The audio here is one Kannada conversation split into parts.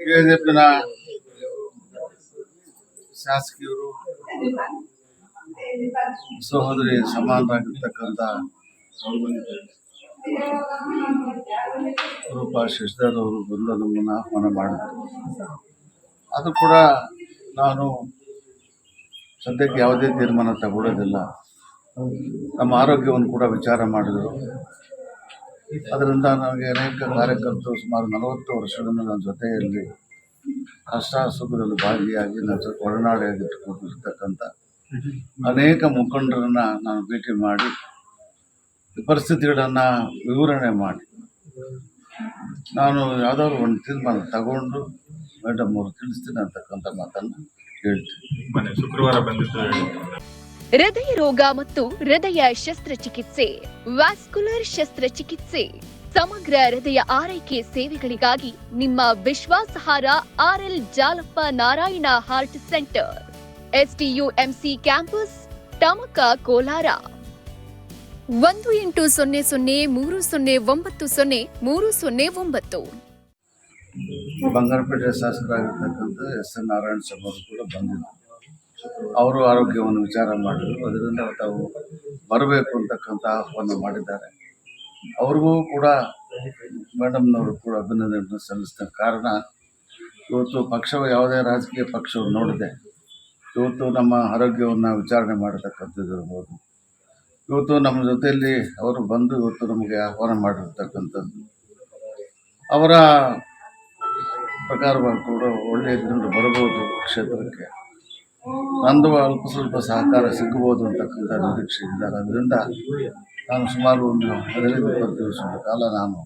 ಕೆಜೆಪಿನ ಶಾಸಕಿಯರು ಸಹೋದರಿ ಸಮಾನರಾಗಿರ್ತಕ್ಕಂಥ ರೂಪಾ ಶಶಿಧರ್ ಅವರು ಬಂದು ನಮ್ಮನ್ನು ಆಹ್ವಾನ ಮಾಡಿದರು. ಅದು ಕೂಡ ನಾನು ಸದ್ಯಕ್ಕೆ ಯಾವುದೇ ತೀರ್ಮಾನ ತಗೊಳ್ಳೋದಿಲ್ಲ. ನಮ್ಮ ಆರೋಗ್ಯವನ್ನು ಕೂಡ ವಿಚಾರ ಮಾಡಿದರು. ಅದರಿಂದ ನನಗೆ ಅನೇಕ ಕಾರ್ಯಕರ್ತರು ಸುಮಾರು ನಲವತ್ತು ವರ್ಷಗಳಿಂದ ನನ್ನ ಜೊತೆಯಲ್ಲಿ ಕಷ್ಟ ಸುಖದಲ್ಲಿ ಭಾಗಿಯಾಗಿ ನನ್ನ ಜೊತೆ ಒಡನಾಡಿಯಾಗಿಟ್ಟುಕೊಂಡಿರ್ತಕ್ಕಂಥ ಅನೇಕ ಮುಖಂಡರನ್ನು ನಾನು ಭೇಟಿ ಮಾಡಿ, ಪರಿಸ್ಥಿತಿಗಳನ್ನು ವಿವರಣೆ ಮಾಡಿ. ನಾನು ಯಾವುದಾದ್ರು ಒಂದು ತೀರ್ಮಾನ ತಗೊಂಡು ಮೇಡಮ್ ಅವರು ತಿಳಿಸ್ತೀನಿ ಅಂತಕ್ಕಂಥ ಮಾತನ್ನು ಹೇಳ್ತೀನಿ. ಶುಕ್ರವಾರ ಬಂದಿದ್ದು ಹೃದಯ ರೋಗ ಮತ್ತು ಹೃದಯ ಶಸ್ತ್ರಚಿಕಿತ್ಸೆ, ವ್ಯಾಸ್ಕುಲರ್ ಶಸ್ತ್ರಚಿಕಿತ್ಸೆ, ಸಮಗ್ರ ಹೃದಯ ಆರೈಕೆ ಸೇವೆಗಳಿಗಾಗಿ ನಿಮ್ಮ ವಿಶ್ವಾಸಹಾರ R L Jalappa Narayana heart centre, SDUMC campus, Tamaka Kolar. ಒಂದು ಎಂಟು ಸೊನ್ನೆ ಸೊನ್ನೆ ಮೂರು ಸೊನ್ನೆ ಒಂಬತ್ತು ಸೊನ್ನೆ ಮೂರು ಸೊನ್ನೆ ಒಂಬತ್ತು. ಬಂಗಾರಪೇಟೆ ಶಾಸಕರಾಗಿರ್ತಕ್ಕಂಥ ಎಸ್ ಎನ್ ನಾರಾಯಣ ಸ್ವಾಮಿ ಕೂಡ ಬಂದಿದ್ದರು. ಅವರು ಆರೋಗ್ಯವನ್ನು ವಿಚಾರ ಮಾಡಿದರು. ಅದರಿಂದ ತಾವು ಬರಬೇಕು ಅಂತಕ್ಕಂಥ ಆಹ್ವಾನ ಮಾಡಿದ್ದಾರೆ. ಅವ್ರಿಗೂ ಕೂಡ ಮೇಡಮ್ನವರು ಕೂಡ ಅಭಿನಂದನೆಯನ್ನು ಸಲ್ಲಿಸಿದ ಕಾರಣ ಇವತ್ತು ಪಕ್ಷವು ಯಾವುದೇ ರಾಜಕೀಯ ಪಕ್ಷವು ನೋಡಿದೆ ಇವತ್ತು ನಮ್ಮ ಆರೋಗ್ಯವನ್ನು ವಿಚಾರಣೆ ಮಾಡತಕ್ಕಂಥದ್ದು ಇರ್ಬೋದು. ಇವತ್ತು ನಮ್ಮ ಜೊತೆಯಲ್ಲಿ ಅವರು ಬಂದು ಇವತ್ತು ನಮಗೆ ಆಹ್ವಾನ ಮಾಡಿರ್ತಕ್ಕಂಥದ್ದು. ಅವರ ಪ್ರಕಾರವಾಗಿ ಕೂಡ ಒಳ್ಳೆಯ ಜನರು ಬರಬಹುದು ಕ್ಷೇತ್ರಕ್ಕೆ. ನಂದು ಅಲ್ಪ ಸ್ವಲ್ಪ ಸಹಕಾರ ಸಿಗಬಹುದು ಅಂತಕ್ಕಂಥ ನಿರೀಕ್ಷೆ ಇದ್ದಾರೆ. ಅದರಿಂದ ನಾನು ಸುಮಾರು ಒಂದು ಹದಿನೈದು ಇಪ್ಪತ್ತು ಕಾಲ ನಾನು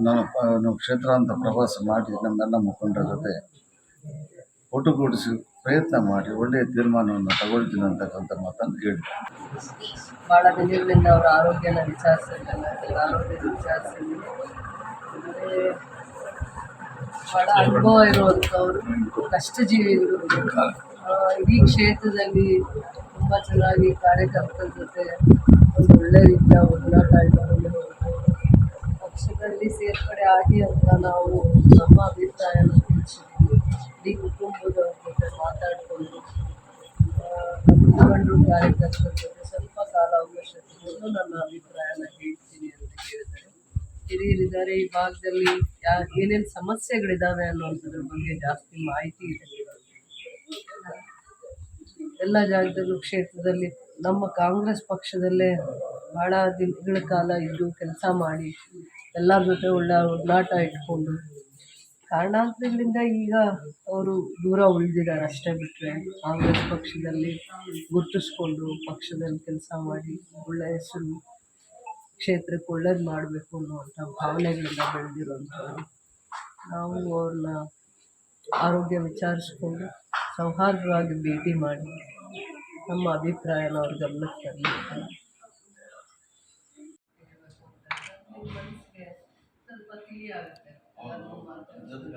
ನಮ್ಮ ನಾನು ಅಂತ ಪ್ರವಾಸ ಮಾಡಿ ನಮ್ಮೆಲ್ಲ ಮುಖಂಡರ ಜೊತೆ ಒಟ್ಟುಗೂಡಿಸಿ ಪ್ರಯತ್ನ ಮಾಡಿ ಒಳ್ಳೆಯ ತೀರ್ಮಾನವನ್ನು ತಗೊಳ್ತೀನಿ ಅಂತಕ್ಕಂಥ ಮಾತನ್ನು ಹೇಳಿದೆ ಭಾಳ ದಿನಗಳಿಂದ ಅವರ ಆರೋಗ್ಯನ ಆರೋಗ್ಯದ ಆರೋಗ್ಯ ಭಾಳ ಅನುಭವ ಇರುವಂಥವ್ರು ಕಷ್ಟಜೀವಿಗಳು ಆ, ಇಡೀ ಕ್ಷೇತ್ರದಲ್ಲಿ ತುಂಬ ಚೆನ್ನಾಗಿ ಕಾರ್ಯಕರ್ತರ ಜೊತೆ ಒಂದು ಒಳ್ಳೆ ರೀತಿಯ ಇಟ್ಕೊಂಡು ಪಕ್ಷದಲ್ಲಿ ಸೇರ್ಪಡೆ ಆಗಿ ಅಂತ ನಾವು ನಮ್ಮ ಅಭಿಪ್ರಾಯನ ಇಡೀ ಕುಟುಂಬದವ್ರ ಜೊತೆ ಮಾತಾಡಿಕೊಂಡು ಮುಖಂಡರು ಕಾರ್ಯಕರ್ತರ ಜೊತೆ ಸ್ವಲ್ಪ ಕಾಲ ಅವಕಾಶ ತಗೊಂಡು ನನ್ನ ಹೇಳಿದ್ದಾರೆ ಹಿರಿಯರಿದ್ದಾರೆ, ಈ ಭಾಗದಲ್ಲಿ ಯಾ, ಏನೇನು ಸಮಸ್ಯೆಗಳಿದ್ದಾವೆ ಅನ್ನುವಂಥದ್ರ ಬಗ್ಗೆ ಜಾಸ್ತಿ ಮಾಹಿತಿ ಇದೆ. ಎಲ್ಲ ಜಾಗದಲ್ಲೂ ಕ್ಷೇತ್ರದಲ್ಲಿ ನಮ್ಮ ಕಾಂಗ್ರೆಸ್ ಪಕ್ಷದಲ್ಲೇ ಭಾಳ ದಿನಗಳ ಕಾಲ ಇದ್ದು ಕೆಲಸ ಮಾಡಿ ಎಲ್ಲರ ಜೊತೆ ಒಳ್ಳೆ ಒಡನಾಟ ಇಟ್ಕೊಂಡು ಕಾರಣಾಂತರಗಳಿಂದ ಈಗ ಅವರು ದೂರ ಉಳಿದಿದ್ದಾರೆ ಅಷ್ಟೇ ಬಿಟ್ಟರೆ ಕಾಂಗ್ರೆಸ್ ಪಕ್ಷದಲ್ಲಿ ಗುರುತಿಸ್ಕೊಂಡು ಪಕ್ಷದಲ್ಲಿ ಕೆಲಸ ಮಾಡಿ ಒಳ್ಳೆ ಹೆಸರು ಕ್ಷೇತ್ರಕ್ಕೆ ಒಳ್ಳೇದು ಮಾಡಬೇಕು ಅನ್ನುವಂಥ ಭಾವನೆಗಳಿಂದ ಬೆಳೆದಿರುವಂಥವ್ರು. ನಾವು ಅವ್ರನ್ನ ಆರೋಗ್ಯ ವಿಚಾರಿಸ್ಕೊಂಡು ಸೌಹಾರ್ದವಾಗಿ ಭೇಟಿ ಮಾಡಿ ನಮ್ಮ ಅಭಿಪ್ರಾಯನ ಅವ್ರ ಗಮನಕ್ಕೆ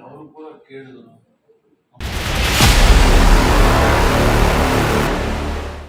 ಅವರು ಕೂಡ ಕೇಳಿದರು.